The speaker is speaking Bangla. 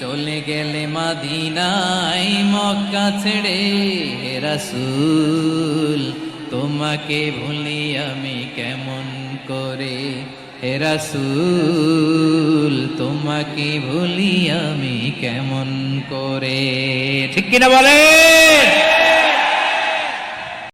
চলে গেলে মাদিনাই মক্কা ছেড়ে রাসূল, তোমাকে ভুলি আমি কেমন করে? রাসূল, তোমাকে ভুলি আমি কেমন করে? ঠিক কিনা বলেন?